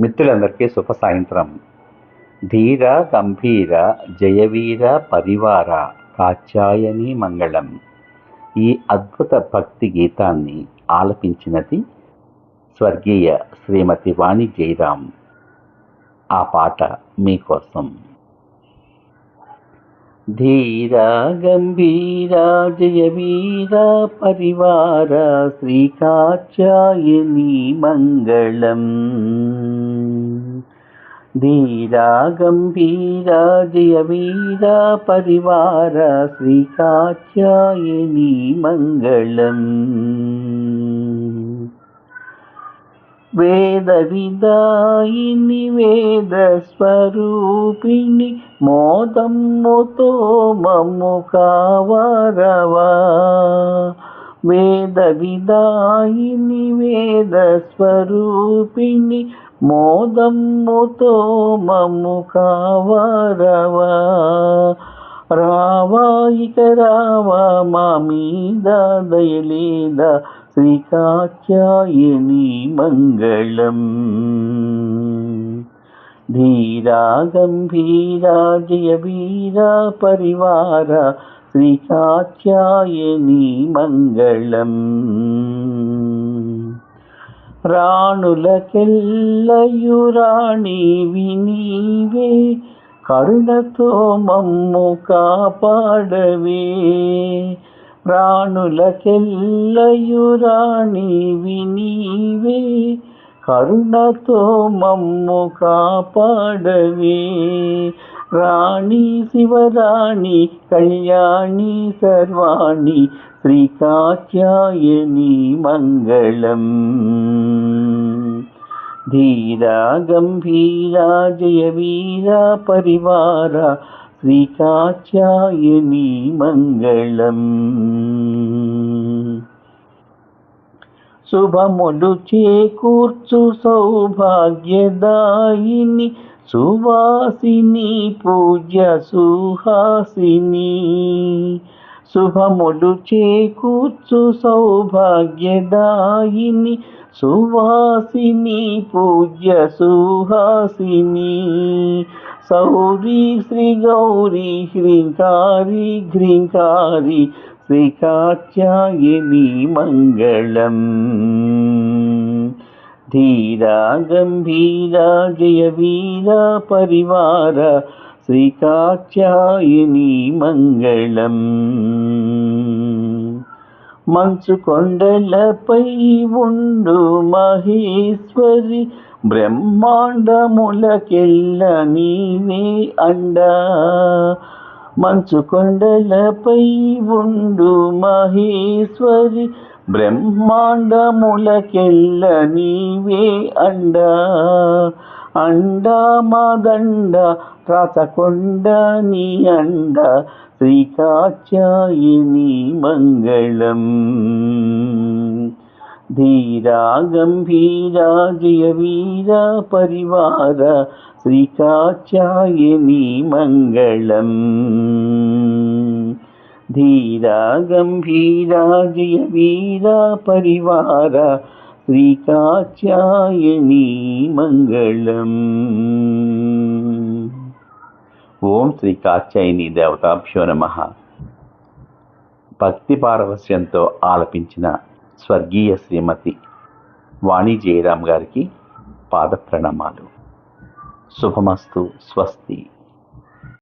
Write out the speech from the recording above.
మిత్రులందరికీ శుభ సాయంత్రం. ధీర గంభీర జయవీర పరివార కాచాయని మంగళం. ఈ అద్భుత భక్తి గీతాన్ని ఆలపించినది స్వర్గీయ శ్రీమతి వాణి జయరాం ఆ పాట మీకోసం. ధీర గంభీర జయవీర పరివార శ్రీకాచాయని మంగళం. ధీరా గంభీర జయ వీర పరివార శ్రీకాచాయని మంగళం వేద విదాయిని వేద స్వరూపిణి మోదమ్ముతో మమ్ము కావరవా వేద విదాయిని వేద స్వరూపిణి మోదమ్ముతో మమ్ము కావరవా? రావా ఇక రావా మా మీద దయలేద శ్రీకాచాయని మంగళం? ధీరా గంభీరా జయ వీరా పరివార శ్రీకాచాయని మంగళం. రాణులకెల్లయురాణి వినీవే కరుణతో మమ్ము కాపాడవే. ప్రాణులకెల్లయురాణి వినీవే కరుణతో మమ్ము కాపాడవే. రాణి శివరాణి కళ్యాణి సర్వాణి శ్రీకాచాయని మంగళం. ధీరా గంభీరా జయ వీరా పరివార శ్రీకాచాయని మంగళం. శుభములు చేకూర్చు సౌభాగ్యదాయిని సువాసిని పూజ్య సుహాసిని. శుభములు చేకూర్చు సౌభాగ్యదాయిని సువాసిని పూజ్య సుహాసిని. సౌరీ శ్రీ గౌరీ హ్రీంకారి ఘ్రీంకారి శ్రీకాత్యాయని మంగళం. ధీరా గంభీరా జయ వీర పరివార శ్రీకాత్యాయని మంగళం మంచు కొండలపై ఉండు మహేశ్వరి బ్రహ్మాండములకెల్ల నీవే అండా మంచు కొండలపై ఉండు మహేశ్వరి బ్రహ్మాండములకెల్ల నీవే అండ. అండ మాదండ రాచకొండ నీ అండ. శ్రీకాచాయిని మంగళం. ధీరా గంభీరా జయ వీర పరివార శ్రీకాచాయని మంగళం. ధీరా గంభీరా జయ వీర పరివార శ్రీకాచాయని మంగళం. ఓం శ్రీ కాచాయిని దేవతాభ్యో నమ. భక్తి పారవస్యంతో ఆలపించిన స్వర్గీయ శ్రీమతి వాణి జయరాం గారికి పాద ప్రణామాలు శుభమస్తు స్వస్తి.